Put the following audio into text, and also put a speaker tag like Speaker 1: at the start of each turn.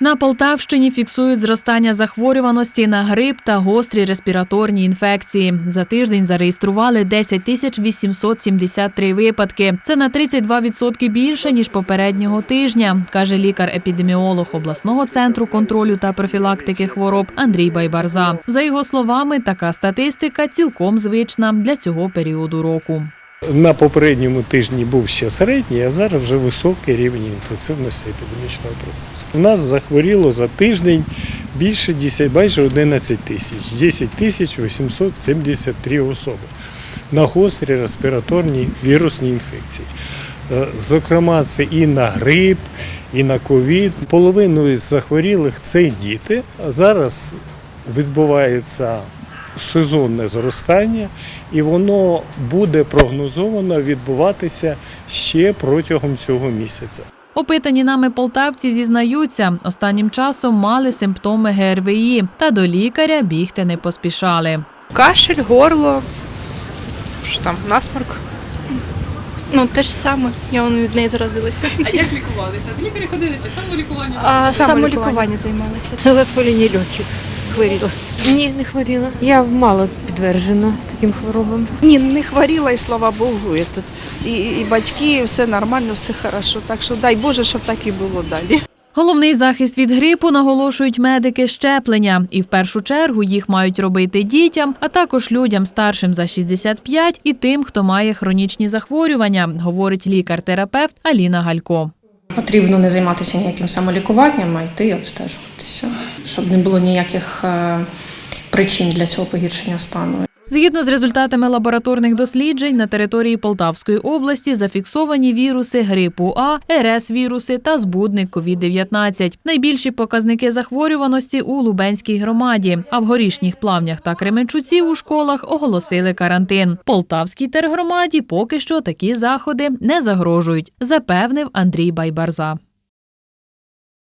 Speaker 1: На Полтавщині фіксують зростання захворюваності на грип та гострі респіраторні інфекції. За тиждень зареєстрували 10 тисяч 873 випадки. Це на 32% більше ніж попереднього тижня, каже лікар-епідеміолог обласного центру контролю та профілактики хвороб Андрій Байбарза. За його словами, така статистика цілком звична для цього періоду року.
Speaker 2: На попередньому тижні був ще середній, а зараз вже високий рівень інтенсивності епідемічного процесу. У нас захворіло за тиждень більше 10, майже 11 тисяч, 10 тисяч 873 особи на гострі респіраторні вірусні інфекції. Е, Зокрема, це і на грип, і на ковід. Половину із захворілих це діти. Зараз відбувається сезонне зростання, і воно буде прогнозовано відбуватися ще протягом цього місяця.
Speaker 1: Опитані нами полтавці зізнаються, останнім часом мали симптоми ГРВІ та до лікаря бігти не поспішали.
Speaker 3: Кашель, горло, що там, насморк.
Speaker 4: Ну, те ж саме, я вон від неї заразилася.
Speaker 5: А як лікувалися? Лікарі ходили чи самолікування?
Speaker 4: А
Speaker 3: Самолікування.
Speaker 4: займалася.
Speaker 6: Воспаління легких хворіла. Ні, не хворіла. Я мало підтверджена таким хворобам.
Speaker 7: Ні, не хворіла, і слава Богу, і, тут, і, і батьки, і все нормально, все хорошо. Так що дай Боже, щоб так і було далі.
Speaker 1: Головний захист від грипу наголошують медики щеплення, і в першу чергу їх мають робити дітям, а також людям старшим за 65 і тим, хто має хронічні захворювання, говорить лікар-терапевт Аліна Галько.
Speaker 8: Потрібно не займатися ніяким самолікуванням, а йти обстежуватися, щоб не було ніяких е, причин для цього погіршення стану.
Speaker 1: Згідно з результатами лабораторних досліджень, на території Полтавської області зафіксовані віруси грипу А, РС-віруси та збудник COVID-19. Найбільші показники захворюваності у Лубенській громаді. А в горішніх плавнях та Кременчуці у школах оголосили карантин. Полтавській тергромаді поки що такі заходи не загрожують, запевнив Андрій Байбарза.